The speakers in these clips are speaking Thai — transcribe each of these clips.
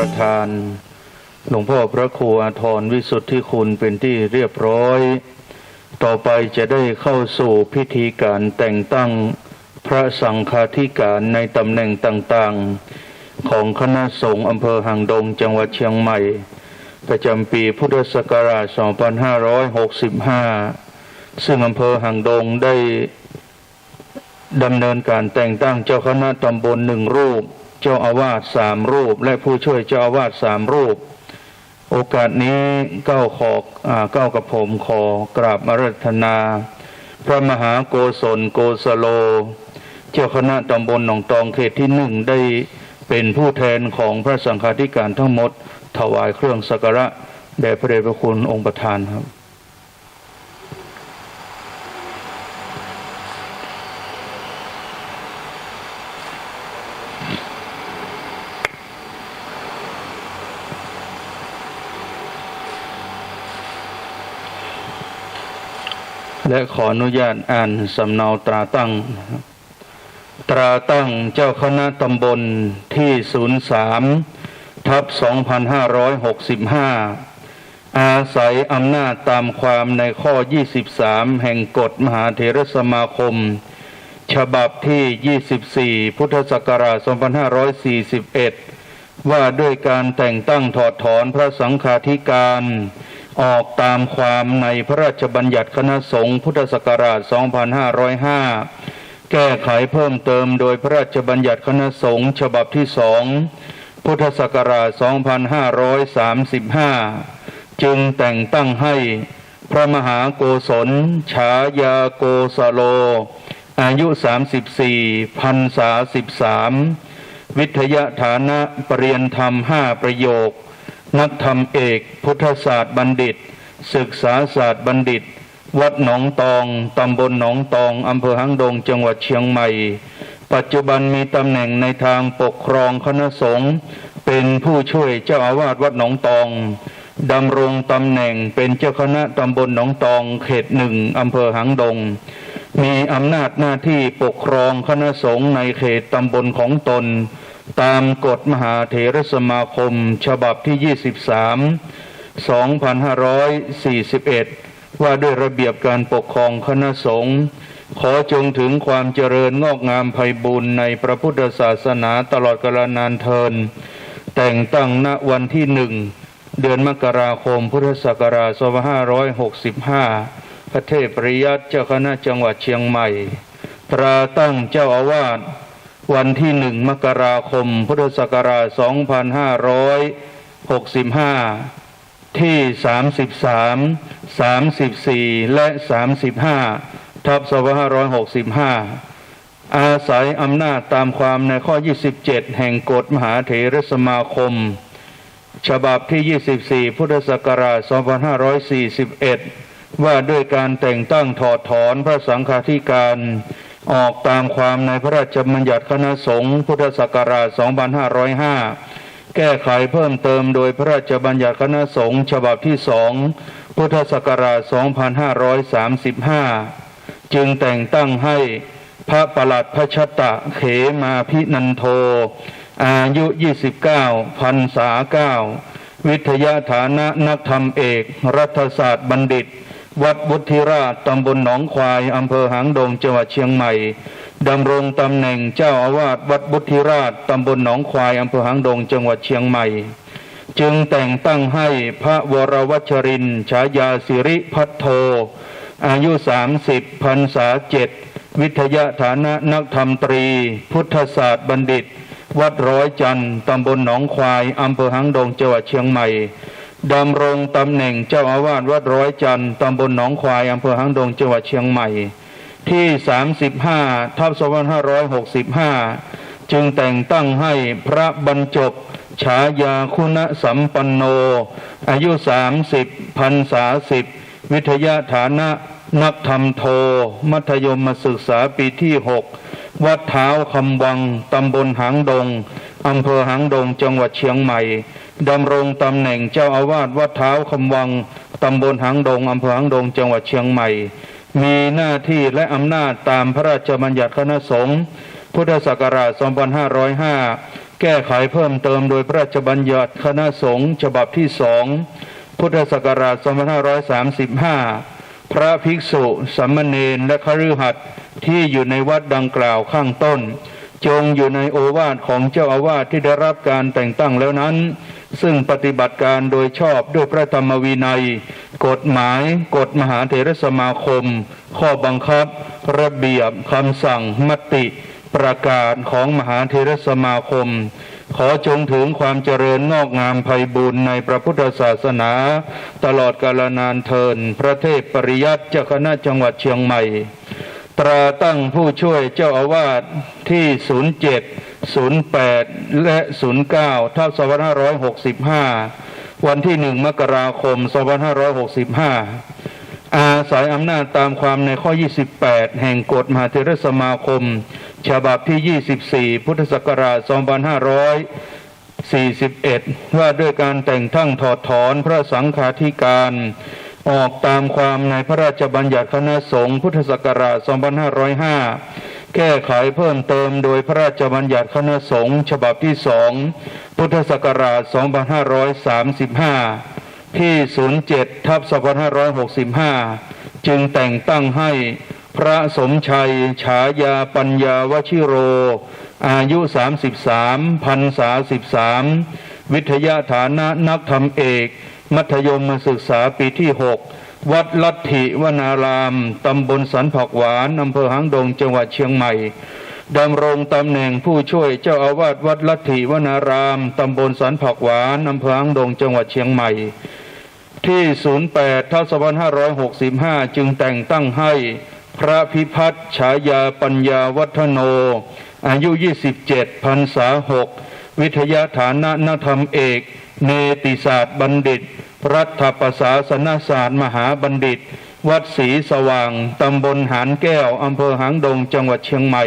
ประธาน หลวงพ่อพระครูอาทรวิสุทธิคุณเป็นที่เรียบร้อย ต่อไปจะได้เข้าสู่พิธีการแต่งตั้งพระสังฆาธิการในตำแหน่งต่างๆ ของคณะสงฆ์อำเภอหางดงจังหวัดเชียงใหม่ ประจำปีพุทธศักราช 2565 ซึ่งอำเภอหางดงได้ดำเนินการแต่งตั้งเจ้าคณะตำบลหนึ่งรูป เจ้าอาวาสสามรูป และผู้ช่วยเจ้าอาวาสสามรูป โอกาสนี้ก้าวขอก้าวกับผมขอกราบอารัธนา พระมหาโกศลโกสโล เจ้าคณะตำบลหนองตองเขตที่หนึ่งได้เป็นผู้แทนของพระสังฆาธิการทั้งหมด ถวายเครื่องสักการะแด่พระเดชพระคุณองค์ประธานครับ และขออนุญาตอ่านสำเนาตราตั้ง ตราตั้งเจ้าคณะตำบลที่ 03 ทับ 2565 อาศัยอำนาจตามความในข้อ 23 แห่งกฎมหาเถรสมาคม ฉบับที่ 24 พุทธศักราช 2541 ว่าด้วยการแต่งตั้งถอดถอนพระสังฆาธิการ ออกตามความในพระราชบัญญัติคณะสงฆ์พุทธศักราช 2505 แก้ไขเพิ่มเติมโดยพระราชบัญญัติคณะสงฆ์ฉบับที่สองพุทธศักราช 2535 จึงแต่งตั้งให้พระมหาโกศล ฉายาโกสโล อายุ 34พรรษา 13 วิทยาฐานะปรริยนธรรมห้าประโยค นักธรรมเอก พุทธศาสตร์บัณฑิต ศึกษาศาสตร์บัณฑิต วัดหนองตอง ตำบลหนองตองอำเภอหางดงจังหวัดเชียงใหม่ ปัจจุบันมีตำแหน่งในทางปกครองคณะสงฆ์เป็นผู้ช่วยเจ้าอาวาสวัดหนองตองดำรงตำแหน่งเป็นเจ้าคณะตำบลหนองตองเขตหนึ่งอำเภอหางดง มีอำนาจหน้าที่ปกครองคณะสงฆ์ในเขตตำบลของตน ตามกฎมหาเถรสมาคม ฉบับที่ 23 2541 ว่าด้วยระเบียบการปกครองคณะสงฆ์ขอจงถึงความเจริญงอกงามไพบูรณ์ในพระพุทธศาสนาตลอดกาลนานเทิน แต่งตั้งณวันที่หนึ่ง เดือนมกราคมพุทธศักราช2565 พระเทพปริยัติเจ้าคณะจังหวัดเชียงใหม่ตราตั้งเจ้าอาวาส วันที่หนึ่งมกราคม พุทธศักราช 2565 ที่ 33 34 และ 35 ทับ2565 อาศัยอำนาจตามความในข้อ 27 แห่งกฎมหาเถรสมาคม ฉบับที่ 24 พุทธศักราช 2541 ว่าด้วยการแต่งตั้งถอดถอนพระสังฆาธิการ ออกตามความในพระราชบัญญัติคณะสงฆ์พุทธศักราช 2505 แก้ไขเพิ่มเติมโดยพระราชบัญญัติคณะสงฆ์ฉบับที่สองพุทธศักราช 2535 จึงแต่งตั้งให้พระประหลัดพระชตะเขมาพินันโท อายุ 29 พรรษา 9 วิทยาฐานะนักธรรมเอก รัฐศาสตร์บัณฑิต วัดบุธิราชตำบลหนองควายอำเภอหางดงจังหวัดเชียงใหม่ดำรงตำแหน่งเจ้าอาวาสวัดบุธิราชตำบลหนองควายอำเภอหางดงจังหวัดเชียงใหม่ จึงแต่งตั้งให้พระวรวัชรินฉายาสิริพัทโท อายุ 30พรรษาเจ็ดวิทยาฐานะนักธรรมตรี พุทธศาสตร์บัณฑิต วัดร้อยจันทร์ตำบลหนองควายอำเภอหางดงจังหวัดเชียงใหม่ ดำรงตำแหน่งเจ้าอาวาสวัดร้อยจันทร์ตำบลหนองควายอำเภอหางดงจังหวัดเชียงใหม่ ที่ 35ทับ2565 จึงแต่งตั้งให้พระบรรจบฉายาคุณสัมปันโน อายุ 30พรรษาสิบวิทยาฐานะนักธรรมโท มัธยมศึกษาปีที่ 6 วัดเท้าคำวัง ตำบลหางดง อำเภอหางดง จังหวัดเชียงใหม่ ดำรงตำแหน่งเจ้าอาวาสวัดเท้าคำวังตำบลหางดงอำเภอหางดงจังหวัดเชียงใหม่ มีหน้าที่และอำนาจตามพระราชบัญญัติคณะสงฆ์พุทธศักราช 2505 แก้ไขเพิ่มเติมโดยพระราชบัญญัติคณะสงฆ์ฉบับที่สองพุทธศักราช 2535 พระภิกษุสามเณรและคฤหัสถ์ที่อยู่ในวัดดังกล่าวข้างต้น จงอยู่ในโอวาทของเจ้าอาวาสที่ได้รับการแต่งตั้งแล้วนั้น ซึ่งปฏิบัติการโดยชอบด้วยพระธรรมวินัย กฎหมาย กฎมหาเถรสมาคม ข้อบังคับ ระเบียบคำสั่งมติ ประกาศของมหาเถรสมาคม ขอจงถึงความเจริญงอกงามไพบูรณ์ในพระพุทธศาสนา ตลอดกาลนานเทิน พระเทพปริยัติเจ้าคณะจังหวัดเชียงใหม่ ตราตั้งผู้ช่วยเจ้าอาวาสที่ 07 08 และ 09ทับ2565 วันที่ 1 มกราคม 2565 อาศัยอำนาจตามความในข้อ 28 แห่งกฎมหาเถรสมาคม ฉบับที่ 24 พุทธศักราช 2541 ว่าด้วยการแต่งตั้งถอดถอนพระสังฆาธิการออกตามความในพระราชบัญญัติคณะสงฆ์พุทธศักราช 2505 แก้ไขเพิ่มเติมโดยพระราชบัญญัติคณะสงฆ์ฉบับที่สองพุทธศักราช 2535 ที่ 07 ทับ 2565 จึงแต่งตั้งให้พระสมชัย ฉายาปัญญาวชิโร อายุ 33 พันษา 13 วิทยาฐานะนักธรรมเอก มัธยมศึกษาปีที่ 6 วัดลัทธิวนาราม ตำบลสันผักหวาน อำเภอหางดง จังหวัดเชียงใหม่ดำรงตำแหน่งผู้ช่วยเจ้าอาวาสวัดลัทธิวนาราม ตำบลสันผักหวาน อำเภอหางดง จังหวัดเชียงใหม่ ที่ 08ทัศ2565 จึงแต่งตั้งให้พระพิพัฒน์ฉายาปัญญาวัฒโน อายุ 27พรรษา6 วิทยาฐานะนักธรรมเอก เนติศาสตร์บัณฑิต รัฐประศาสนศาสตร์มหาบัณฑิต วัดศรีสว่าง ตำบลหานแก้ว อำเภอหางดง จังหวัดเชียงใหม่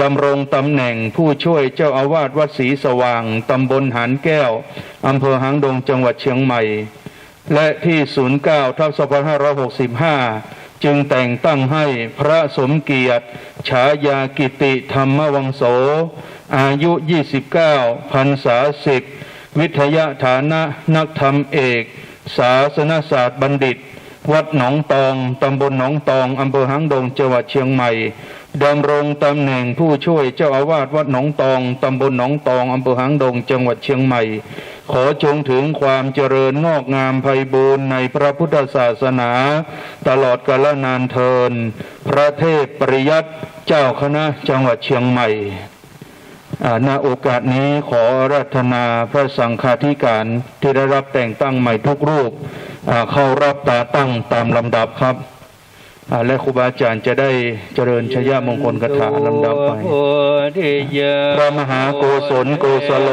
ดำรงตำแหน่งผู้ช่วยเจ้าอาวาสวัดศรีสว่าง ตำบลหานแก้ว อำเภอหางดง จังหวัดเชียงใหม่ และที่ 09ทับ2565จึงแต่งตั้งให้พระสมเกียรติ ฉายากิติธรรมวังโส อายุ 29พรรษาสิบวิทยาฐานะนักธรรมเอก ศาสนศาสตร์บัณฑิต วัดหนองตองตำบลหนองตองอำเภอหางดงจังหวัดเชียงใหม่ดำรงตำแหน่งผู้ช่วยเจ้าอาวาสวัดหนองตองตำบลหนองตองอำเภอหางดงจังหวัดเชียงใหม่ ขอจงถึงความเจริญงอกงามไพบูรณ์ในพระพุทธศาสนา ตลอดกาลนานเทิน พระเทพปริยัติเจ้าคณะจังหวัดเชียงใหม่ ณโอกาสนี้ขอรัตนาพระสังฆาธิการที่ได้รับแต่งตั้งใหม่ทุกรูปอาเข้ารับตาตั้งตามลำดับครับอาและครูบาอาจารย์จะได้เจริญชยมงคลคาถาลำดับไปพระมหาโกศลโกสโล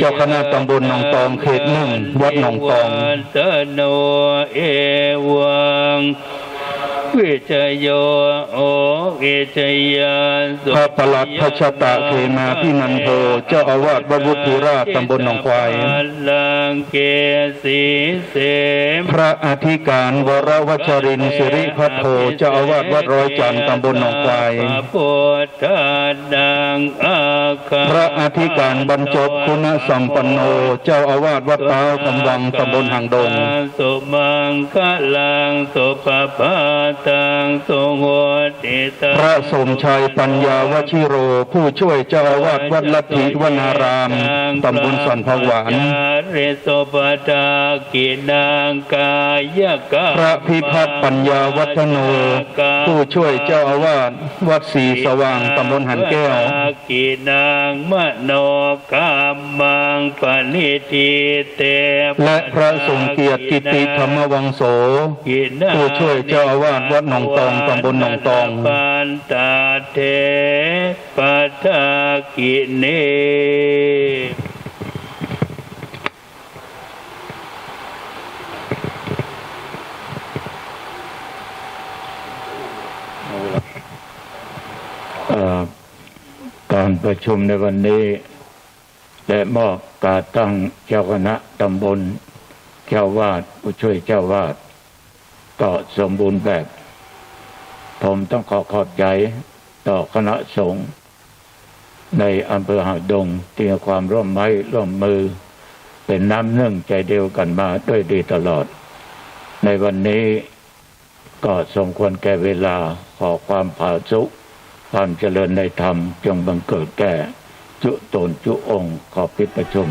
เจ้าคณะตำบลหนองตองเขตหนึ่งวัดหนองตองตโนเอวัง วิจโยโอวิจยาสุพระประหลัดพระชตะเขมาพินันโทเจ้าอาวาสวัดบุตรราชตำบลหนองควายลังเกสีเสมพระอธิการวรวัชรินทร์สิริพัทโทเจ้าอาวาสวัดร้อยจันทร์ตำบลหนองควายพระพุทธดังอาคาพระอธิการบรรจบคุณสัมปันโนเจ้าอาวาสวัดเต้ากำวังตำบลหางดงสุมังคลังสุปปาตังสุโหติตังพระสมชัยปัญญาวชิโร ผู้ช่วยเจ้าอาวาสวัดลัทธิวนารามตำบลสันพหวานเรโสปตากินางกายกาพระพิพัฒน์ปัญญาวัฒโน ผู้ช่วยเจ้าอาวาสวัดศรีสว่างตำบลหันแก้วกินางมโนกามังปณิทิเตและพระสมเกียรติกิติธรรมวังโสผู้ช่วยเจ้าอาวาสวัดหนองตองตำบลหนองตองปันตาเทปัทากิเนการประชุมในวันนี้ได้มอบการตั้งเจ้าคณะตำบล เจ้าวาดผู้ช่วยเจ้าวาดก็สมบูรณ์แบบ ผมต้องขอขอบใจต่อคณะสงฆ์ในอำเภอหาดงที่ความร่วมไม้ร่วมมือ เป็นน้ำหนึ่งใจเดียวกันมาด้วยดีตลอด ในวันนี้ก็สมควรแก่เวลาขอความผาสุกความเจริญในธรรมจงบังเกิดแก่ จุตนจุองค์ขอปิดประชุม